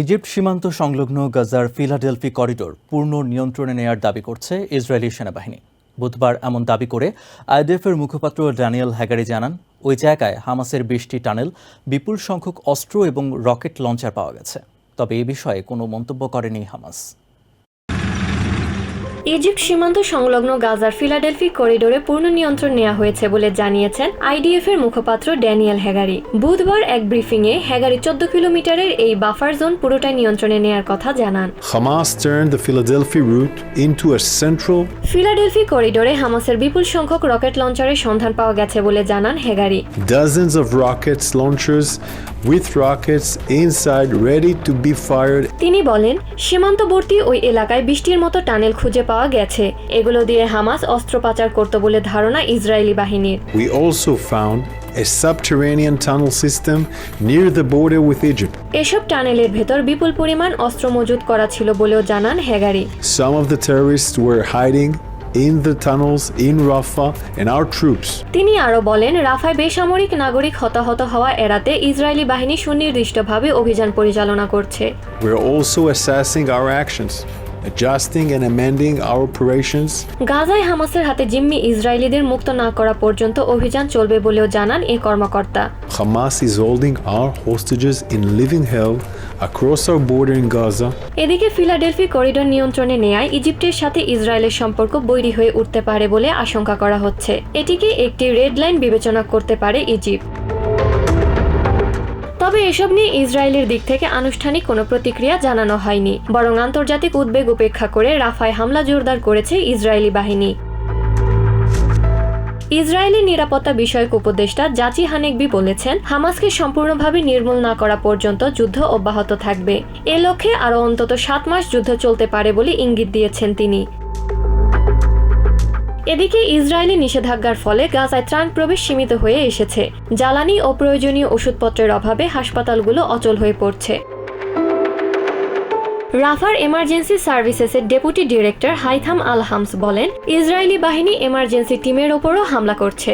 Egypt সীমান্ত সংলগ্ন গাজার ফিলাডেলফি করিডোর পূর্ণ নিয়ন্ত্রণে নেয়ার দাবি করছে ইসরায়েলি সেনাবাহিনী। বুধবার এমন দাবি করে আইডিএফের মুখপাত্র ড্যানিয়েল হ্যাগারি জানান, ওই জায়গায় হামাসের বিশটি টানেল, বিপুল সংখ্যক অস্ত্র এবং রকেট লঞ্চার পাওয়া গেছে। তবে এ বিষয়ে কোনো মন্তব্য করেনি হামাস। ইজিপ্ট সীমান্ত সংলগ্ন গাজার ফিলাডেলফি করিডোরে পূর্ণ নিয়ন্ত্রণ নেওয়া হয়েছে বলে জানিয়েছেন আইডিএফ এর মুখপাত্র ড্যানিয়েল হ্যাগারি বুধবার এক ব্রিফিংয়ে হ্যাগারি চোদ্দ কিলোমিটারের এই বাফার জোন পুরোটাই নিয়ন্ত্রণে নেয়ার কথা জানান। Hamas turned the Philadelphia route into a central Philadelphi করিডোরে হামাসের বিপুল সংখ্যক রকেট লঞ্চারের সন্ধান পাওয়া গেছে বলে জানান Hagari dozens of rockets launchers with rockets inside ready to be fired. তিনি বলেন সীমান্তবর্তী ওই এলাকায় বৃষ্টির মতো টানেল খুঁজে পাওয়া গেছে এগুলো দিয়ে হামাস অস্ত্র পাচার করত বলে ধারণা ইসরায়েলি বাহিনীর we also found a subterranean tunnel system near the border with Egypt এসব টানেলের ভেতর বিপুল পরিমাণ অস্ত্র মজুত করা ছিল বলেও জানান Hagari some of the terrorists were hiding in the tunnels in Rafah and our troops তিনি আরও বলেন রাফায় বেসামরিক নাগরিক হতাহত হওয়া এড়াতে ইসরায়েলি বাহিনী সুনির্দিষ্টভাবে অভিযান পরিচালনা করছে we're also assessing our actions adjusting and amending our operations. গাজায় হামাসের হাতে জিম্মি ইসরায়েলিদের মুক্ত না করা পর্যন্ত অভিযান চলবে বলেও জানান এই কর্মকর্তা। Hamas is holding our hostages in living hell across our border in Gaza. এদিকে ফিলাডেলফি করিডোর নিয়ন্ত্রণে নেয়ায় ইজিপ্টের সাথে ইসরায়েলের সম্পর্ক বৈরী হয়ে উঠতে পারে বলে আশঙ্কা করা হচ্ছে। এটিকে একটি রেড লাইন বিবেচনা করতে পারে ইজিপ্ট। তবে এসব নিয়ে ইসরায়েলের দিক থেকে আনুষ্ঠানিক কোনো প্রতিক্রিয়া জানানো হয়নি, বরং আন্তর্জাতিক উদ্বেগ উপেক্ষা করে রাফায় হামলা জোরদার করেছে ইসরায়েলি বাহিনী। ইসরায়েলি নিরাপত্তা বিষয়ক উপদেষ্টা জাচি হানেকবি বলেছেন, হামাসকে সম্পূর্ণভাবে নির্মূল না করা পর্যন্ত যুদ্ধ অব্যাহত থাকবে। এ লক্ষ্যে আরও অন্তত সাত মাস যুদ্ধ চলতে পারে বলে ইঙ্গিত দিয়েছেন তিনি। এদিকে ইসরায়েলি নিষেধাজ্ঞার ফলে গাজায় ত্রাণ প্রবেশ সীমিত হয়ে এসেছে। জ্বালানি ও প্রয়োজনীয় ওষুধপত্রের অভাবে হাসপাতালগুলো অচল হয়ে পড়ছে। রাফার emergency সার্ভিসেসের deputy director Haitham Al Hams বলেন, ইসরায়েলি বাহিনী এমার্জেন্সি টিমের ওপরও হামলা করছে।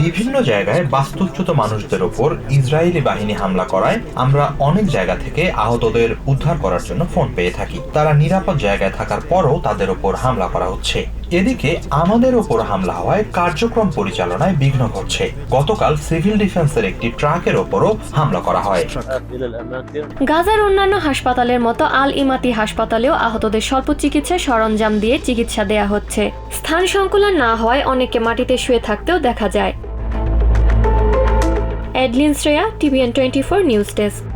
বিভিন্ন জায়গায় বাস্তুচ্যুত মানুষদের ওপর ইসরায়েলি বাহিনী হামলা করায় আমরা অনেক জায়গা থেকে আহতদের উদ্ধার করার জন্য ফোন পেয়ে থাকি। তারা নিরাপদ জায়গায় থাকার পরও তাদের ওপর হামলা করা হচ্ছে। এদিকে আমাদের ওপর হামলা হওয়ায় কার্যক্রম পরিচালনায় বিঘ্ন ঘটছে। গতকাল সিভিল ডিফেন্সের একটি ট্রাকের ওপরও হামলা করা হয়। গাজার অন্যান্য হাসপাতালের মতো আল ইমাতি হাসপাতালেও আহতদের স্বল্প চিকিৎসা সরঞ্জাম দিয়ে চিকিৎসা দেয়া হচ্ছে। স্থান সংকুলন না হওয়ায় অনেকে মাটিতে শুয়ে থাকতেও দেখা যায়। এডলিন Shreya, TVN twenty four news desk.